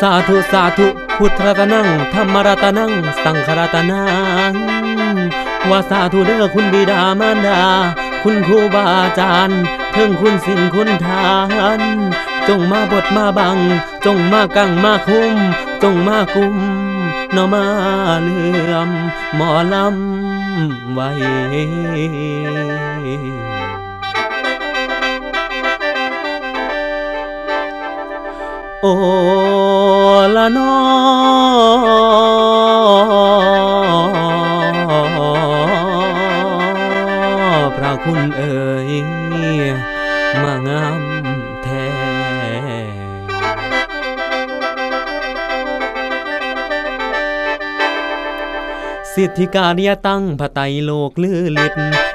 สาธุสาธุพุทธรัตนังธรรมรัตนัง สังฆรัตนังว่าสาธุเด้อคุณบิดามารดา คุณครูบาอาจารย์เทิงคุณสิ่งคุณทาน จงมาบทมาบัง จงมากังมาคุ้ม จงมากุมนอมาเลื่อมหมอลำไว้ โอล ทธิการยตั้งพระไตโลกลือลิด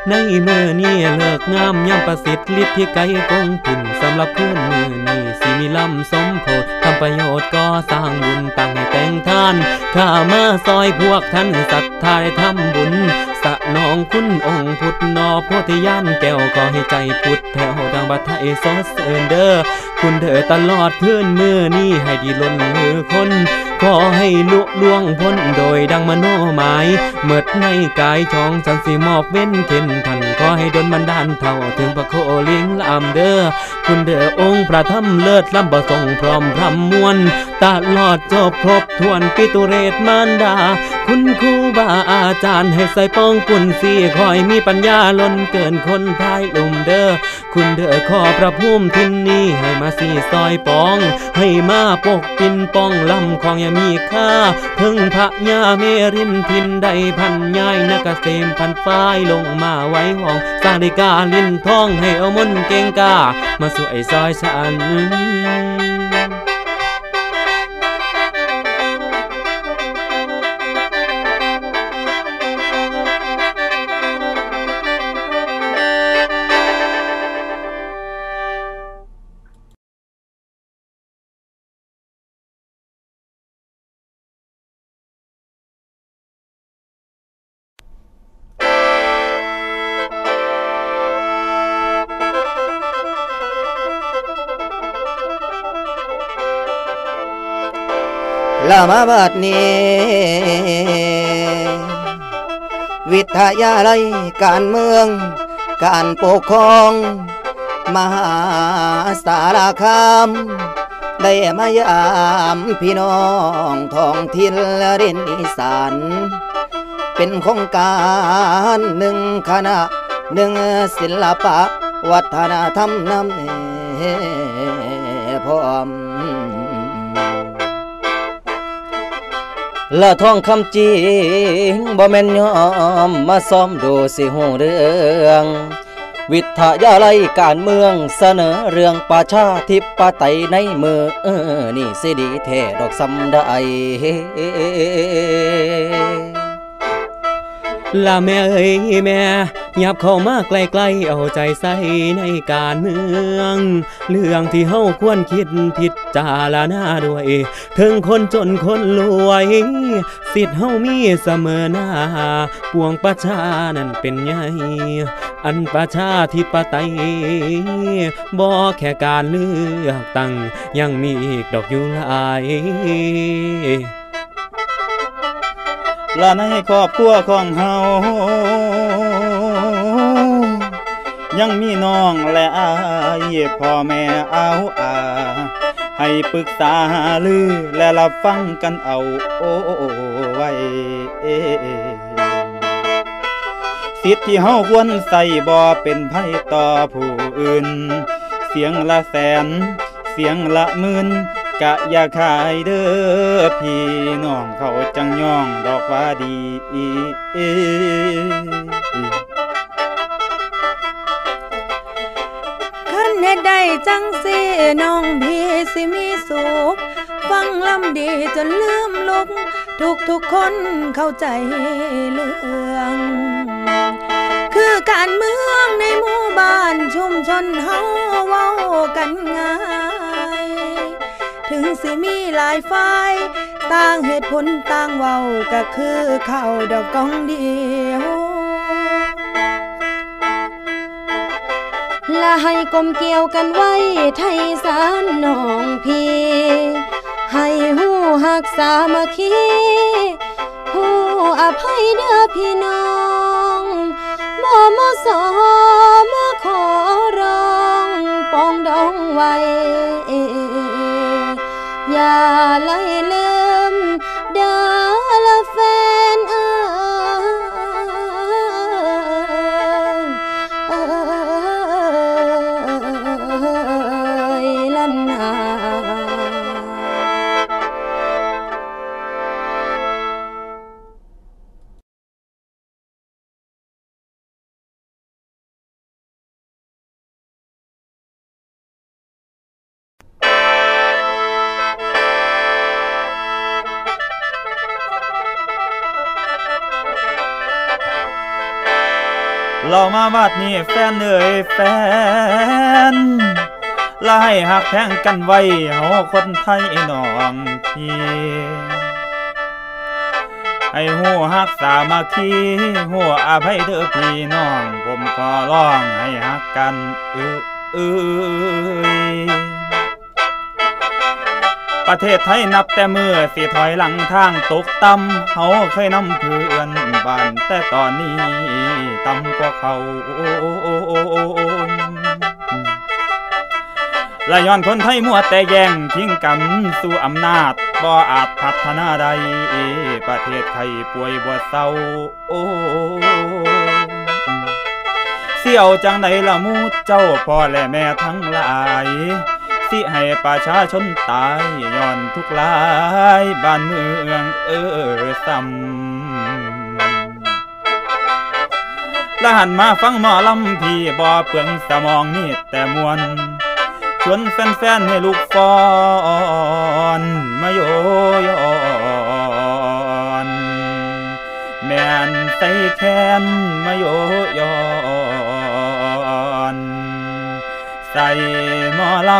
ในเมื่อนี้เลิกงามย่ำประสิทธิ์ฤทธิที่ไกลกงพินสำหรับคืนมือนี้สิมีลำสมโพธทำประโยชน์ก็สร้างบุญตั้งให้แต่งท่านข้ามาซอยพวกท่านศรัทธาได้ทำบุญ น้องคุณองค์พุทธนอโพธิญาณแก้วก็ให้ใจพุทธแผ่วดังบัทไทยซอสเอินเดอร์ คุณเดอตลอดเพื่อนมือนี้ให้ดีล้นมือคนขอให้ลุล่วงพ้นโดยดังมโนหมายเมิดในกายช่องสันสิมอบเว้นเข็นทันขอให้ดนบันดาลเท่าถึงพระโคเลียงลำเดอ้อคุณเด้อองค์พระธรรมเลิศลำประสงค์พร้อมพรำมวลตลอดจบครบทวนปิตุเรศมารดา คุณครูบาอาจารย์ให้ใส่ป้องปุ่นสีคอยมีปัญญาล้นเกินคนทายลุ่มเด้อคุณเด้อขอพระภูมิทินนี้ให้มาสีซอยป้อง ให้มาปกปินป้องลำของอย่ามีค่าพิ่งพระยาเมรินทินใดพันยายนักเกษมพันฝ้ายลงมาไว้ห้องสร้างดิกาลินท้องให้เอามนต์เก่งกามาสวยซอยฉัน มาบัดนี้ วิทยาลัยการเมือง การปกครอง มหาสารคาม ได้มายามพี่น้องท้องถิ่นและเรียนอีสานเป็นโครงการหนึ่งคณะหนึ่งศิลปะ วัฒนธรรมนำเนพร้อม ละทองคำจริงบ่แม่นยอมมาซ้อมดูสิหูเรื่อง วิทยาลัยการเมืองเสนอเรื่องประชาธิปไตยในมือเออนี่สิดีแทดอกสำได้ ลาแม่เอ้ยแม่ยับเข้ามาใกล้ๆเอาใจใส่ในการเมือง เรื่องที่เฮาควรคิดพิจารณาด้วยถึงคนจนคนรวย สิทธิ์เฮามีเสมอหน้าปวงประชานั่นเป็นไงอันประชาธิปไตยบ่แค่การเลือกตั้งยังมีอีกดอกอยู่หลาย และในครอบครัวของเฮายังมีน้องและอายพ่อแม่เอาอาให้ปรึกษาหาลือและรับฟังกันเอาโอ้ไว้สิทธิ์ที่เฮาควรใส่บ่เป็นไผต่อผู้อื่น เสียงละแสน เสียงละหมื่น กะอย่าขายเด้อพี่น้องเขาจังย่องดอกว่าดีคันเฮ็ดได้จังสิน้องพี่สิมีสุขฟังลำดีจนลืมลุกทุกทุกคนเข้าใจเรื่อง คือการเมืองในหมู่บ้านชุมชนเฮาเว้ากันง่าย ถึงสิมีหลายฝ่ายต่างเหตุผลต่างเว้าก็คือเข้าดอกกองเดียวและให้กลมเกี่ยวกันไว้ไทยสารน้องพี่ให้หูหักสามัคคีหูอภัยเด้อพี่น้องบ่มาสอมาขอร้องปองดองไว้ อย่าไล่ลืม เรามาบาดนี้แฟนเอ่ยแฟนลาให้หักแพงกันไว้เฮาคนไทยน้องพี่ให้หัวหักสามัคคีหัวอภัยเด้อพี่น้อง ผมขอร้องให้หักกันเออเอ้ย ประเทศไทยนับแต่มือสิถอยหลังทางตกต่ำเฮาเคยนำเพื่อนบ้านแต่ตอนนี้ต่ำกว่าเขาละย้อนคนไทยมัวแต่แย่งทิ้งกันสู่อำนาจบ่อาจพัฒนาใดประเทศไทยป่วยบ่เศร้าโอ้เสี่ยวจังใดละมูเจ้าพ่อและแม่ทั้งหลาย สิให้ประชาชนตายย้อนทุกลายบ้านเมืองเออซ้ำและหันมาฟังหมอลำพี่บ่เปลืองสมองนี่แต่มวนชวนแฟนๆให้ลูกฟอนมาโยยอนแม่นใส่แคนมาโยยอน ใส่หมอล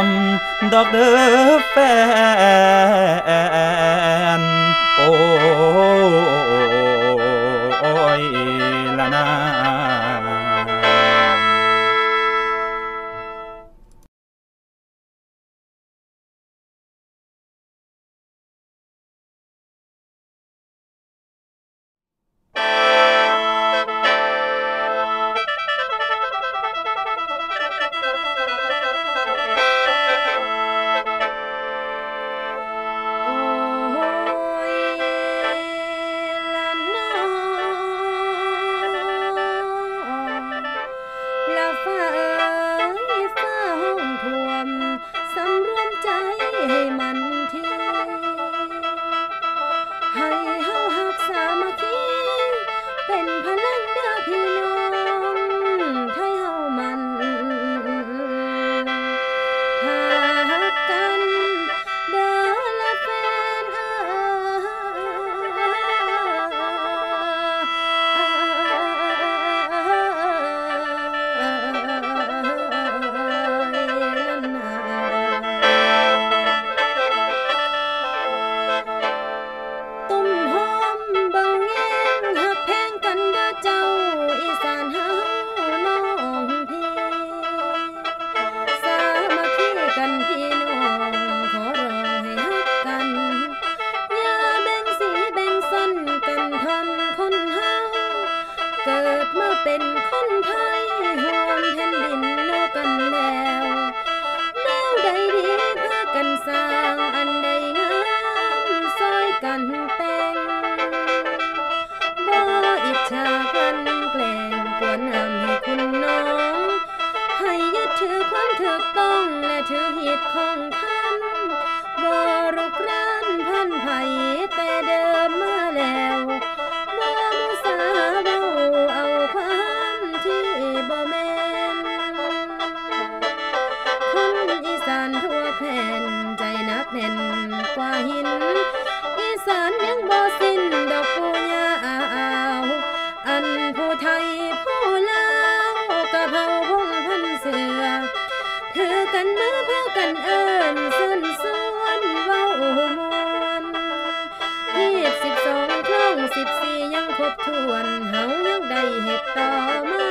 รบถ้วนเฮายังได้เห็ดต่อมา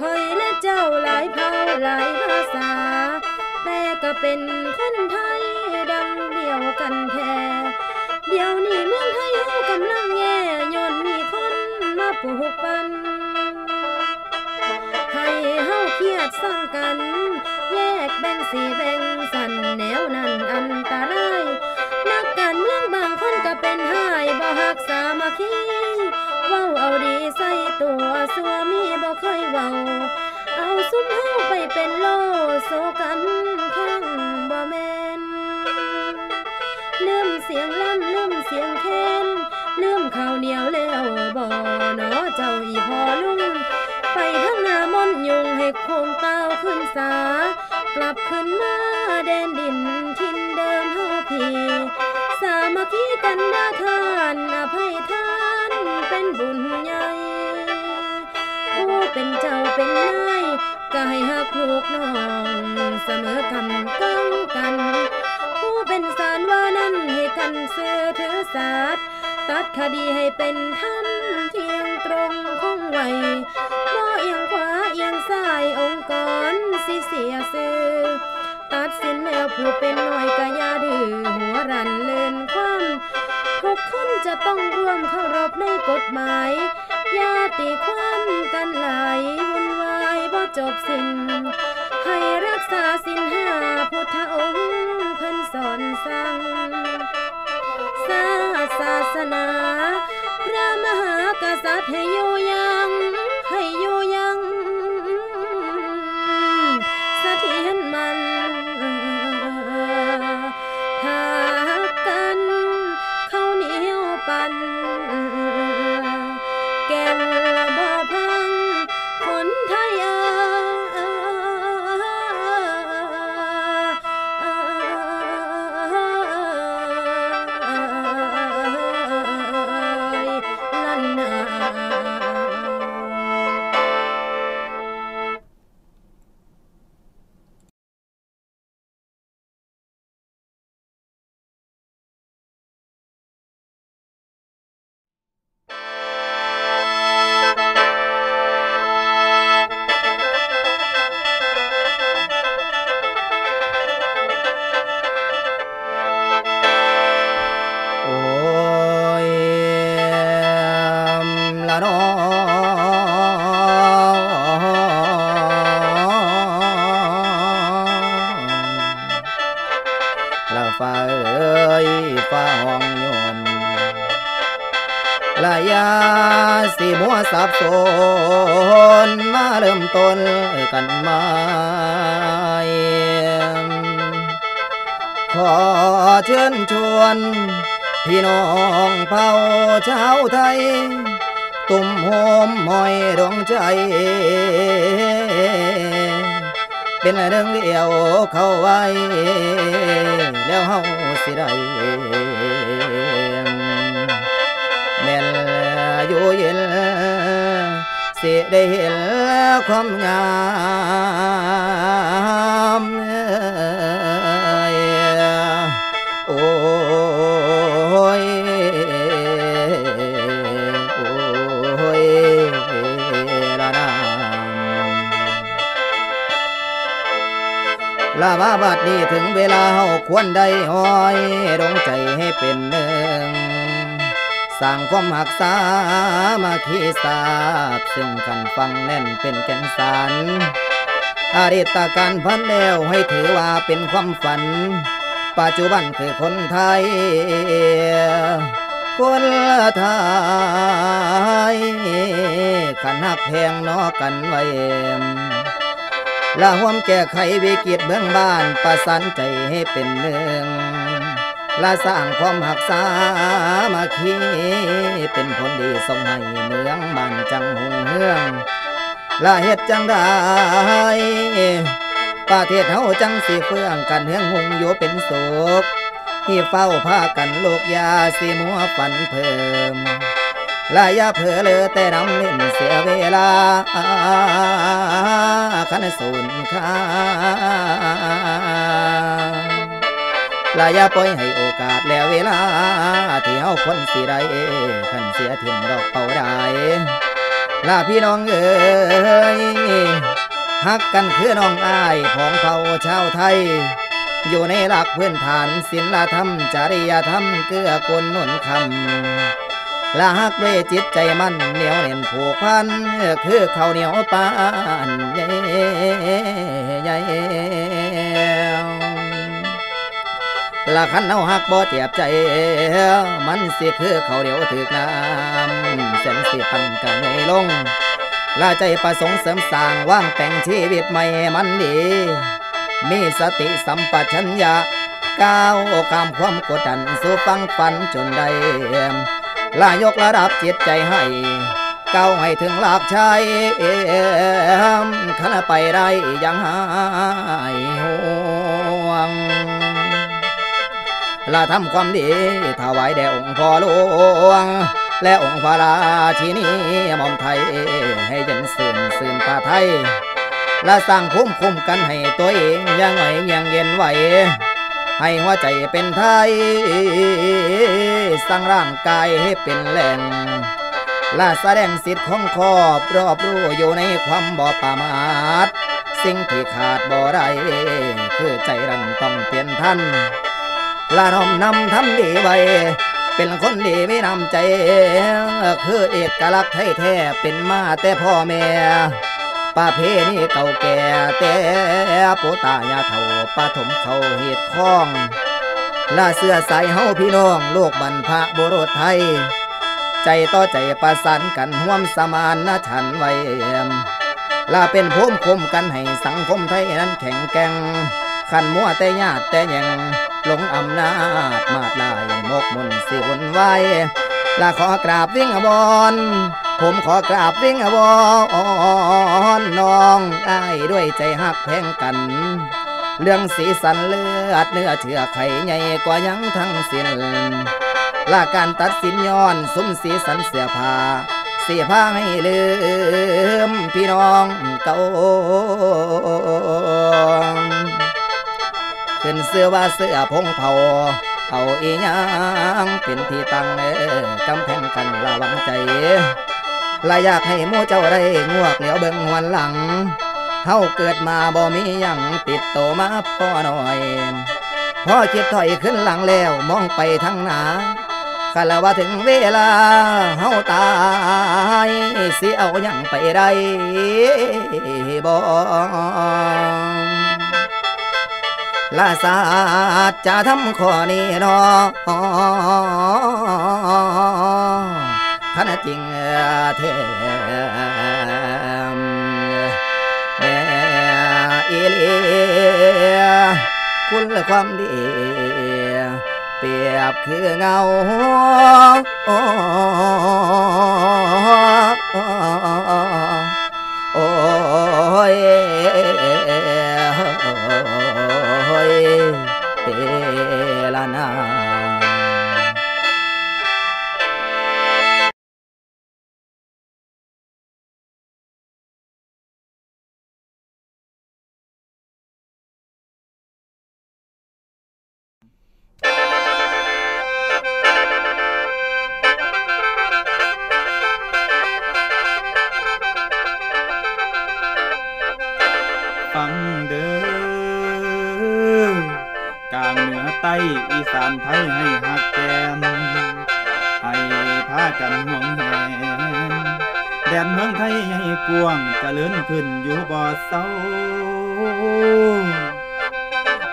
คอยและเจ้าหลายเผ่าหลายภาษา แต่ก็เป็นคนไทยดังเดียวกันกันแท้เดี๋ยวนี้เมืองไทยเฮากำลังแย่ย้อนมีคนมาปลูกปันให้เฮาเครียดสั่งกัน แยกแบ่งสีแบ่ง สัวมีบ่เคยเว้าเอาซุ่มเฮาไปเป็นโลโซกันทั้งบ่แม่นลืมเสียงล่ำลืมเสียงแค้นลืมข้าวเหนียวแล้วบ่เนอเจ้าอีพอลุงไปทั้งหน้ามนยุงให้โคงเต้าขึ้นสากลับขึ้นมาแดนดินทินเดิมเฮาพี่สามัคคีกันดาทานอภัยทานเป็นบุญญา เป็นเจ้าเป็นนายก็ให้หักลูกน้อง เสมอกันกังกัน ผู้เป็นสารว่านั้นให้กันเสือถือศาสตร์ตัดคดีให้เป็นธรรมเที่ยงตรงคงไว้บ่เอียงขวาเอียงซ้ายองค์กรสิเสียสื่อตัดสินแล้วผู้เป็นหน่อยกะยาดื้อหัวรันเลินความทุกคนจะต้องร่วมเคารพในกฎหมาย ญาติความกันหลายวุ่นวายบ่จบสิ้น ให้รักษาสินห้าพุทธองค์พันสอนสั่งศาศาสนา พระมหากษัตริย์ให้อยู่ มัวสับสนมาเริ่มต้นกันใหม่ขอเชิญชวน พี่น้องเผ่าชาวไทย ตุ่มโฮมหอยดวงใจ เป็นเรื่องเดียวเข้าไว้ แล้วเฮาสิได้ เย็นสิได้เห็นความงามโอ้ยโอ้ยละนาลามาบัดนี้ถึงเวลาเฮาควรได้ห้อยดงใจให้เป็นหนึ่ง สร้างความหักษามาคีสาบซึ่งกันฟังแน่นเป็นแก่นสารอดีตาการพันแล้วให้ถือว่าเป็นความฝัน ปัจจุบันคือคนไทย คนไทยขันหักแพงนอกันไว้ละห่วมแก้ไขวิกฤตเบื้องบ้านประสานใจให้เป็นหนึ่ง และสร้างความหักษามาคีเป็นผลดีส่งให้เมืองบ้านจังหุงเฮืองและเฮ็ดจังได้ประเทศเฮาจังสิเฟื่องกันเฮืองหุงอยู่เป็นสุขที่เฝ้าพากันโลกยาสิมัวฝันเพิ่มและยาเผลอเลยแต่น้ำเล่นเสียเวลาคันสูญค่า ลายาปล่อยให้โอกาสแล้วเวลา ที่เฮาคนสิได้ขันเสียถิ่นดอกเป่าได้ลาพี่น้องเอ้ยฮักกันคือน้องอายของเผ่าชาวไทย อยู่ในหลักพื้นฐานศีลธรรม จริยธรรมเกื้อกูลหนุนคำและหักด้วยจิตใจมั่นเหนียวเน่นผูกพันคือเขาเหนียวปานใหญ่ใหญ่ ละคันเอาหักบ่เจ็บใจ มันสิคือเขาเหนียวถึกน้ำเส้นสิปันกันไงลงลาใจประสงค์เสริมสร้างว่างแต่งชีวิตใหม่มันดี มีสติสัมปชัญญะก้าวข้ามความกดดันสู่ฟังฝันจนได้ลายกระดับจิตใจให้ก้าวให้ถึงหลักชัยขันไปได้ยังหายห่วง ลาทำความดีถวายแด่องค์พ่อหลวง และองค์พระราชินีมอมไทย ให้เย็นสื่นสื่นป่าไทย และสร้างภูมิคุ้มกันให้ตัวเองยังไหวยังเย็นไหว ให้หัวใจเป็นไทย สร้างร่างกายให้เป็นแหล่งและแสดงสิทธิ์ของครอบรอบรู้อยู่ในความบ่ประมาท สิ่งที่ขาดบ่ได้คือใจรันต้องเปลี่ยนท่าน ละน้อมนำทำดีไว้ เป็นคนดีไม่นำใจ คือเอกลักษณ์ไทยแท้เป็นมาแต่พ่อแม่ประเพณีเก่าแก่แต่ปูตายาเท่าปฐมเขาเหตุข้องลาเสื้อใสเฮาพี่น้องโลกบรรพบุรุษไทย ใจต่อใจประสานกันห่วมสมานนะฉันไว้ลาเป็นภูมิคุ้มกันให้สังคมไทยนั้นแข็งแกร่ง ขันมัวแต่ญาติแต่ยังหลงอำนาจมาดลายมกมุนสิวุ่นวายลาขอกราบวิ่งบอนผมขอกราบวิ่งบอนน้องได้ด้วยใจหักแพงกัน เรื่องสีสันเลือดเนื้อเชื่อไข่ใหญ่กว่ายังทั้งสิ้นลาการตัดสินย้อนซุ้มสีสันเสื้อผ้าเสียผ้าให้ลืมพี่น้องเก่า ขึ้นเสื้อว่าเสื้อพงเผาเอาอีหยังเป็นที่ตั้งเออกำแพงกันระวังใจละอยากให้หมู่เจ้าได้งวกเหลียวเบิ่งวันหลังเฮาเกิดมาบ่มีหยังติดโตมาพ่อหน่อยพ่อคิดถอยขึ้นหลังแล้วมองไปทางหนาคันละว่าถึงเวลาเฮาตายสิเอาหยังไปได้บ่ ลาสาดจะทำข้อนี้นอขันจริงเทมแม่อีเลีคุณความดี เปรียบคือเงาโอ้ย โลางเหนือใต้อีสานไทยให้หักแกนให้พากันห่วงแหนแดนเมืองไทยใหญ่กว้างเจริญขึ้นอยู่บ่อเศร้า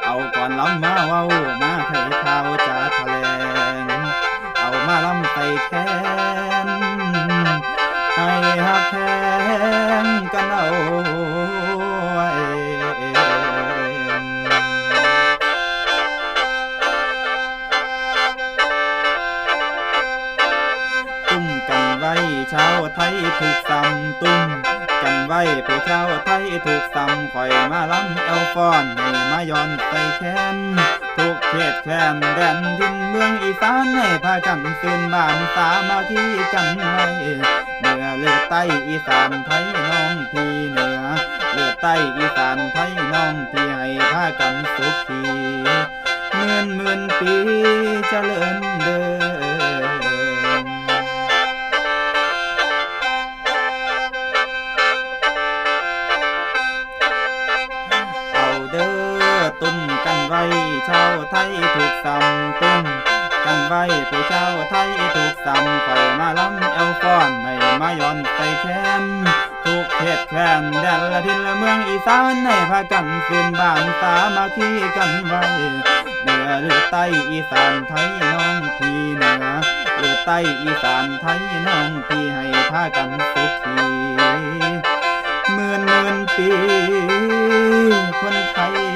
เอาก่อนล้ำมาเว้ามาไขข่าวจาแถลงเอามาล้ำใส่แค้นให้หักแพงกันเอา ยถูกซ้ำตุ้มกันไว้ผู้ชาวไทยถูกซ้ำคอยมาล้ำเอลฟอนให้มาย้อนใส่แค้นทุกเขตแค้นแดนดินเมืองอีสานให้พากันตื่นบ้านสามาที่กันไว้เหนือเลือดใต้อีสานไทยน้องพี่เหนือเลือดใต้อีสานไทยน้องพี่ให้พากันสุขีหมื่นหมื่นปีเจริญเดิน ไว้ ชาวไทยถูกซ้ำตุ้มกันไว้ผู้ชาวไทยถูกซ้ำไฟมาล้ำเอลฟอนในมาย้อนใส่แค้นทุกเขตแค้นแดนละทินละเมืองอีสานในพากันสืนบ้านสามาคีกันไว้เหนือหรือใต้อีสานไทยน้องพี่เหนือหรือใต้อีสานไทยน้องพี่ให้พากันสุขีหมื่นหมื่นปีคนไทย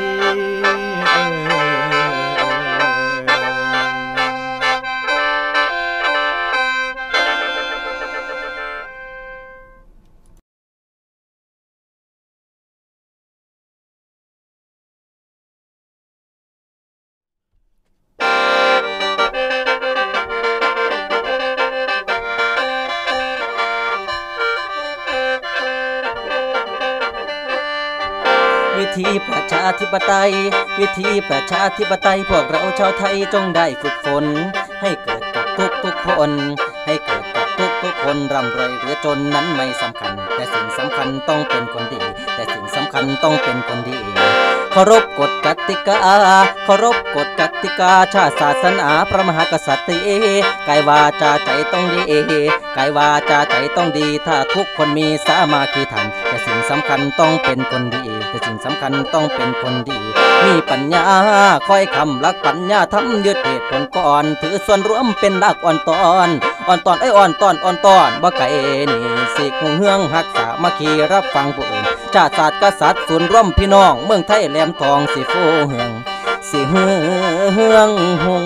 ธิปไตย วิธีประชาธิปไตย พวกเราชาวไทยจงได้ฝึกฝน ให้เกิดกับทุกทุกคน ให้เกิดกับทุกทุกคนร่ำรวยหรือจนนั้นไม่สำคัญ แต่สิ่งสำคัญต้องเป็นคนดี แต่สิ่งสำคัญต้องเป็นคนดี เคารพกฎกติกาเคารพกฎกติกาชาติศาสนาพระมหากษัตริย์กายวาจาใจต้องดีกายวาจาใจต้องดี ถ้าทุกคนมีสามาคีธรรมแต่สิ่งสำคัญต้องเป็นคนดีแต่สิ่งสำคัญต้องเป็นคนดี มีปัญญาคอยคำลักปัญญาทำยึดเหตุผลก่อน ถือส่วนรวมเป็นหลักอ่อนตอนอ่อนตอนไอ้อ่อนตอนอ่อนตอนบ่ไก่นี่สิกหูเฮืองหักษามาคีรับฟังผู้อื่น ชาติศาสตร์กษัตริย์ศูนย์ร่มพี่น้อง เมืองไทยแหลมทองสิฟูเฮืองสิเฮืองหง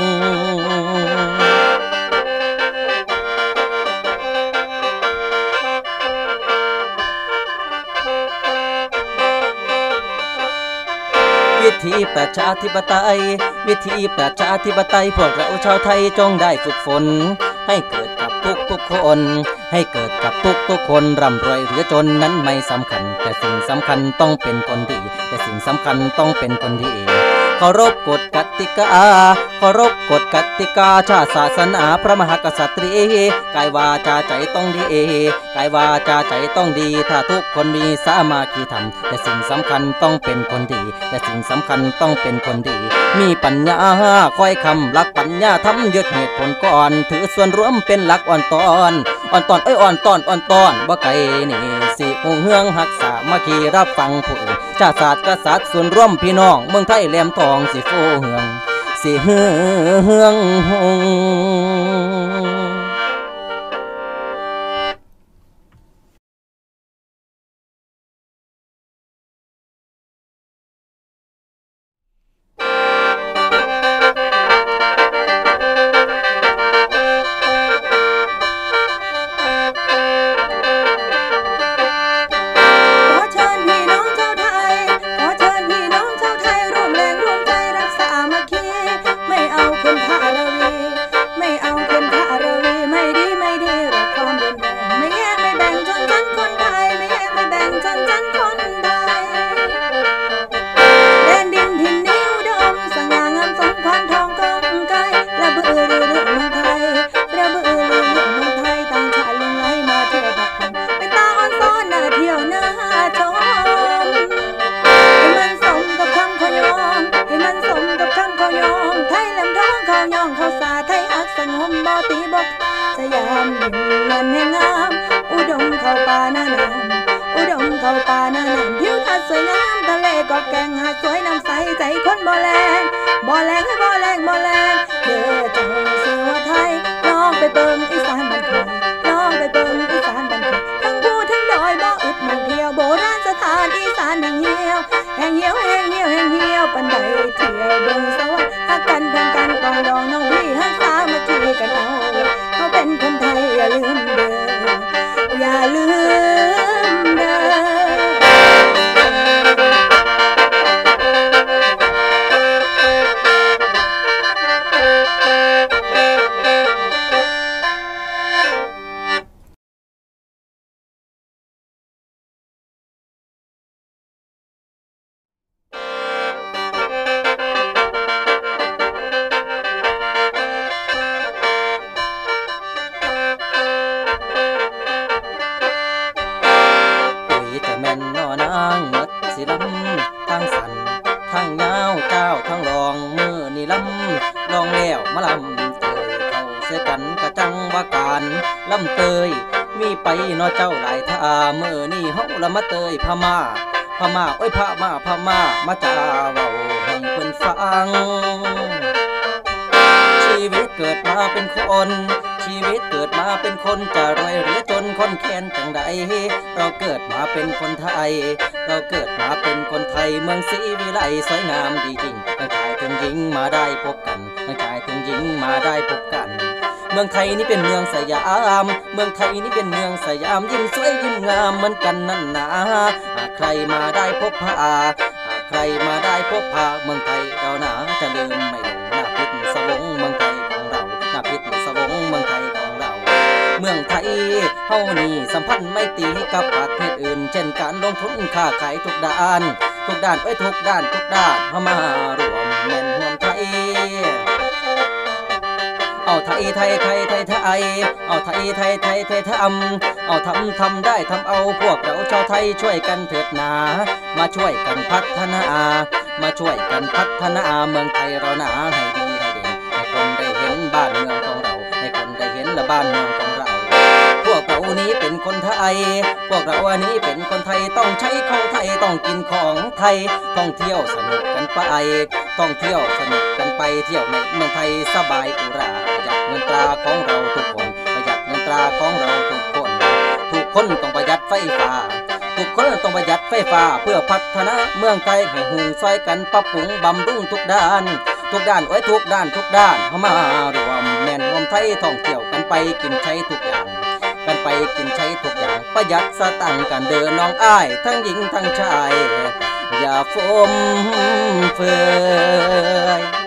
วิธีประชาธิปไตย วิธีประชาธิปไตยพวกเราชาวไทยจงได้ฝึกฝน ให้เกิดกับทุกทุกๆคน ให้เกิดกับทุกทุกคนร่ำรวยหรือจนนั้นไม่สำคัญ แต่สิ่งสำคัญต้องเป็นคนดี แต่สิ่งสำคัญต้องเป็นคนดีเคารพกฎกติกาเคารพกฎกติกาชาติศาสนาพระมหากษัตริย์กายวาจาใจต้องดีกายวาจาใจต้องดี ถ้าทุกคนมีสามาคีธรรม แต่สิ่งสำคัญต้องเป็นคนดี แต่สิ่งสำคัญต้องเป็นคนดี มีปัญญาคอยคำหลักปัญญาทำยึดเหตุผลก่อน ถือส่วนรวมเป็นหลักอ่อนตอน อ่อนตอนเอ้ยอ่อนตอนอ่อนตอนบ่ไก่นี่สิหงเฮืองหักษามาคีรับฟังผู้อื่นชาติศาสตร์กษัตริย์ส่วนร่วมพี่น้อง เมืองไทยแหลมทองสิฟูเฮือง สิเฮืองางหมดสิลำทางสันททั้งยาวเจ้าทั้งรองมือนี่ลำลองแล้วมาลำเตยเข้าเสกันกระจังว่าการลำเตยมีไปนอเจ้าหลายท่ามือนี่เฮาละมาเตยพม่าพม่าโอ้ยพม่าพม่ามาจาเว้าให้เพิ่นฟัง ชีวิตเกิดมาเป็นคน ชีวิตเกิดมาเป็นคนจะรวยหรือจนคนแค้นจังใด เราเกิดมาเป็นคนไทย เราเกิดมาเป็นคนไทยเมืองศรีวิไลสวยงามดีจริงทั้งชายทั้งหญิงมาได้พบกันทั้งชายทั้งหญิงมาได้พบกัน เมืองไทยนี่เป็นเมืองสยาม เมืองไทยนี่เป็นเมืองสยามยิ้มสวยยิ้มงามเหมือนกันนั่นนะหากใครมาได้พบพาหาใครมาได้พบพาเมืองไทยเราหนาจะลืมไม่ เมืองไทยเฮานี่สัมพันธ์ไม่ตีกับประเทศอื่น เช่นการลงทุนค้าขายทุกด้าน ทุกด้านเอ้ยทุกด้านทุกด้านเฮามารวมแม่นรวมไทยเอาไทยไทยไทยไทยไทยเอาไทยไทยไทยไทยทำเอาทำทำได้ทำเอาพวกเราชาวไทยช่วยกันเถิดหนา มาช่วยกันพัฒนา มาช่วยกันพัฒนาเมืองไทยเราหนาให้ดีให้เด่นให้คนได้เห็นบ้านเมืองของเรา ให้คนได้เห็นละบ้านเมืองของ นี้เป็นคนไทย พวกเราอันนี้เป็นคนไทยต้องใช้ของไทยต้องกินของไทยต้องเที่ยวสนุกกันไปต้องเที่ยวสนุกกันไปเที่ยวในเมืองไทยสบายอุราประหยัดเงินตราของเราทุกคนประหยัดเงินตราของเราทุกคน ทุกคนต้องประหยัดไฟฟ้าทุกคนต้องประหยัดไฟฟ้าเพื่อพัฒนาเมืองไทยให้หุงซอยกันปรับปรุงบำรุงทุกด้าน ทุกด้านไว้ทุกด้านทุกด้านเข้ามารวมแม่นรวมไทยท่องเที่ยวกันไปกินใช้ทุก กันไปกินใช้ทุกอย่างประหยัดสตังกันเดินน้องอ้าย ทั้งหญิงทั้งชาย อย่าฟุ่มเฟือย